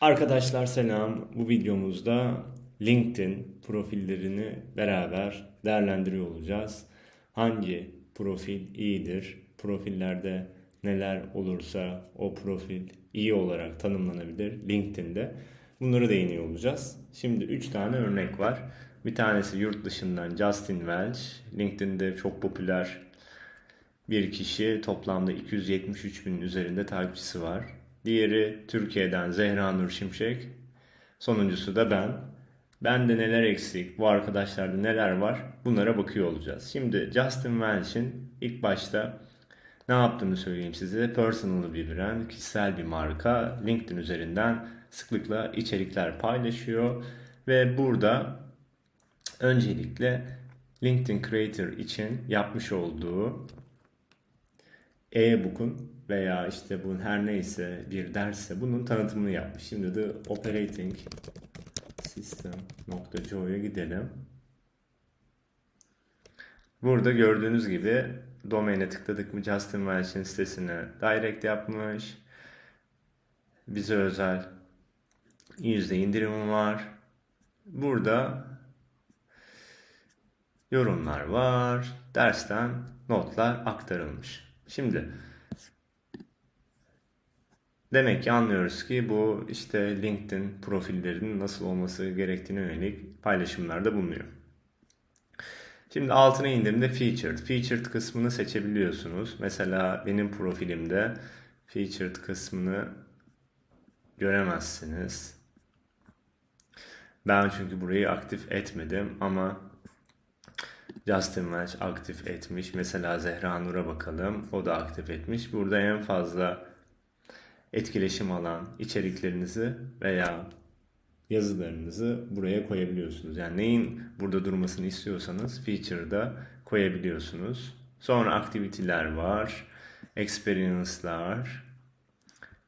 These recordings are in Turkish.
Arkadaşlar selam. Bu videomuzda LinkedIn profillerini beraber değerlendiriyor olacağız. Hangi profil iyidir? Profillerde neler olursa o profil iyi olarak tanımlanabilir LinkedIn'de. Bunları değiniyor olacağız. Şimdi 3 tane örnek var. Bir tanesi yurt dışından Justin Welch. LinkedIn'de çok popüler bir kişi toplamda 273 binin üzerinde takipçisi var. Diğeri Türkiye'den Zehra Nur Şimşek. Sonuncusu da ben. Bende neler eksik, bu arkadaşlarda neler var bunlara bakıyor olacağız. Şimdi Justin Welch'in ilk başta ne yaptığını söyleyeyim size. Personal bir brand, kişisel bir marka. LinkedIn üzerinden sıklıkla içerikler paylaşıyor. Ve burada öncelikle LinkedIn Creator için yapmış olduğu e-book'un veya işte bunun her neyse bir dersse bunun tanıtımını yapmış. Şimdi de operating system.co'ya gidelim. Burada gördüğünüz gibi domaine tıkladık mı Justin Welch'in sitesine direct yapmış. Bize özel yüzde indirim var. Burada yorumlar var. Dersten notlar aktarılmış. Şimdi demek ki anlıyoruz ki bu işte LinkedIn profillerinin nasıl olması gerektiğine yönelik paylaşımlarda bulunuyor. Şimdi altına indiğimde featured. Featured kısmını seçebiliyorsunuz. Mesela benim profilimde featured kısmını göremezsiniz. Ben çünkü burayı aktif etmedim ama Justin Welch aktif etmiş. Mesela Zehra Nur'a bakalım. O da aktif etmiş. Burada en fazla etkileşim alan içeriklerinizi veya yazılarınızı buraya koyabiliyorsunuz. Yani neyin burada durmasını istiyorsanız feature'da koyabiliyorsunuz. Sonra aktiviteler var. Experience'lar,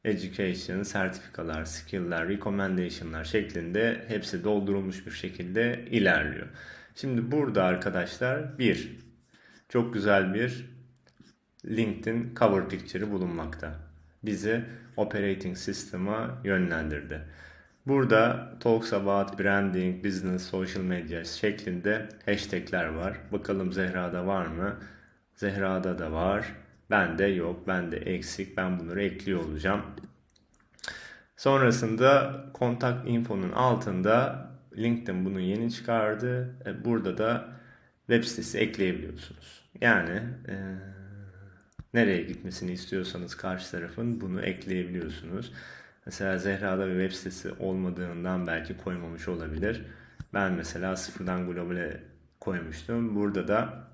education, sertifikalar, skill'ler, recommendation'lar şeklinde hepsi doldurulmuş bir şekilde ilerliyor. Şimdi burada arkadaşlar bir çok güzel bir LinkedIn cover picture'ı bulunmakta. Bizi operating system'a yönlendirdi. Burada talks about branding, business, social media şeklinde hashtagler var. Bakalım Zehra'da var mı? Zehra'da da var. Bende yok. Bende eksik. Ben bunları ekliyor olacağım. Sonrasında kontak info'nun altında LinkedIn bunu yeni çıkardı. E, Burada da web sitesi ekleyebiliyorsunuz. Yani e, nereye gitmesini istiyorsanız karşı tarafın bunu ekleyebiliyorsunuz. Mesela Zehra'da bir web sitesi olmadığından belki koymamış olabilir. Ben mesela sıfırdan globale koymuştum. Burada da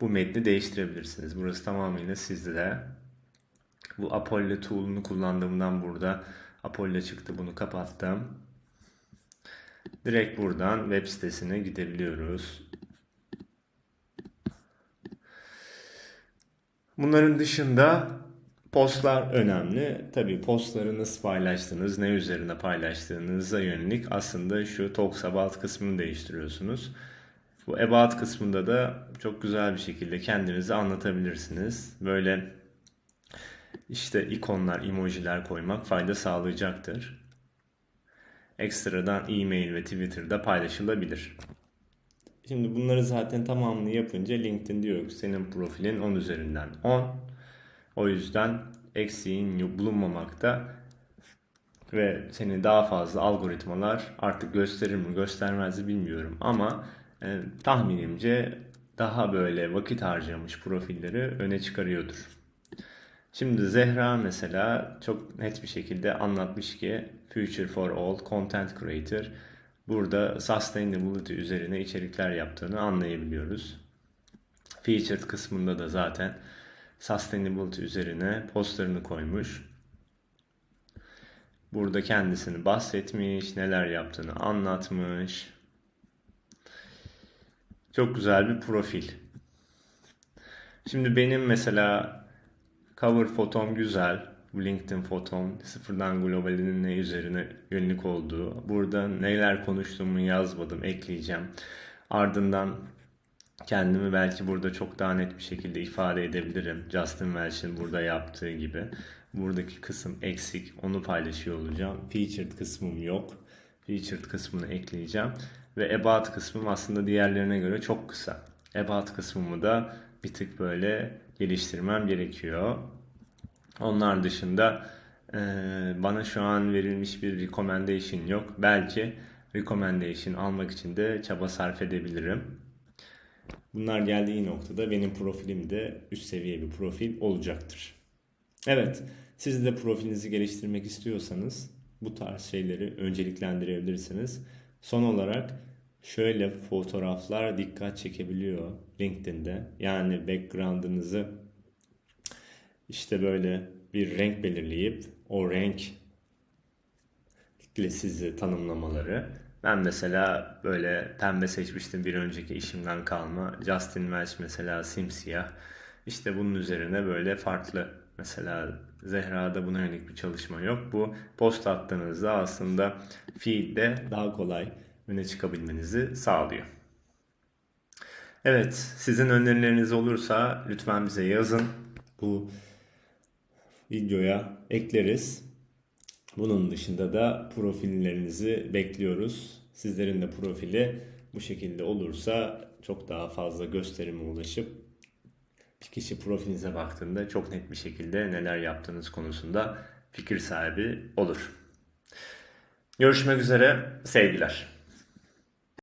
bu metni değiştirebilirsiniz. Burası tamamıyla sizde. Bu Apollo tool'unu kullandığımdan burada Apollo çıktı. Bunu kapattım. Direkt buradan web sitesine gidebiliyoruz. Bunların dışında postlar önemli. Tabii postları nasıl paylaştığınız, ne üzerine paylaştığınıza yönelik aslında şu Talks About kısmını değiştiriyorsunuz. Bu About kısmında da çok güzel bir şekilde kendinizi anlatabilirsiniz. Böyle işte ikonlar, emojiler koymak fayda sağlayacaktır. Ekstradan e-mail ve Twitter'da paylaşılabilir. Şimdi bunları zaten tamamını yapınca LinkedIn diyor ki senin profilin 10 üzerinden 10. O yüzden eksiğin bulunmamakta ve seni daha fazla algoritmalar artık gösterir mi göstermez mi bilmiyorum ama e, tahminimce daha böyle vakit harcamış profilleri öne çıkarıyordur. Şimdi Zehra mesela çok net bir şekilde anlatmış ki Future for All Content Creator burada sustainability üzerine içerikler yaptığını anlayabiliyoruz. Featured kısmında da zaten sustainability üzerine postlarını koymuş. Burada kendisini bahsetmiş, neler yaptığını anlatmış. Çok güzel bir profil. Şimdi benim mesela cover fotom güzel. Bu LinkedIn fotom sıfırdan globalinin ne üzerine yönelik olduğu. Burada neler konuştuğumu yazmadım, ekleyeceğim. Ardından kendimi belki burada çok daha net bir şekilde ifade edebilirim. Justin Welch'in burada yaptığı gibi. Buradaki kısım eksik. Onu paylaşıyor olacağım. Featured kısmım yok. Featured kısmını ekleyeceğim. Ve about kısmım aslında diğerlerine göre çok kısa. About kısmımı da bir tık böyle geliştirmem gerekiyor. Onlar dışında e, bana şu an verilmiş bir recommendation yok. Belki recommendation almak için de çaba sarf edebilirim. Bunlar geldiği noktada benim profilim de üst seviye bir profil olacaktır. Evet, siz de profilinizi geliştirmek istiyorsanız bu tarz şeyleri önceliklendirebilirsiniz. Son olarak şöyle fotoğraflar dikkat çekebiliyor LinkedIn'de. Yani background'ınızı işte böyle bir renk belirleyip o renk ile sizi tanımlamaları. Ben mesela böyle pembe seçmiştim bir önceki işimden kalma. Justin Welch mesela simsiyah. İşte bunun üzerine böyle farklı mesela Zehra'da buna yönelik bir çalışma yok. Bu post attığınızda aslında feed'de daha kolay öne çıkabilmenizi sağlıyor. Evet, sizin önerileriniz olursa lütfen bize yazın. Bu videoya ekleriz. Bunun dışında da profillerinizi bekliyoruz. Sizlerin de profili bu şekilde olursa çok daha fazla gösterime ulaşıp bir kişi profilinize baktığında çok net bir şekilde neler yaptığınız konusunda fikir sahibi olur. Görüşmek üzere, sevgiler.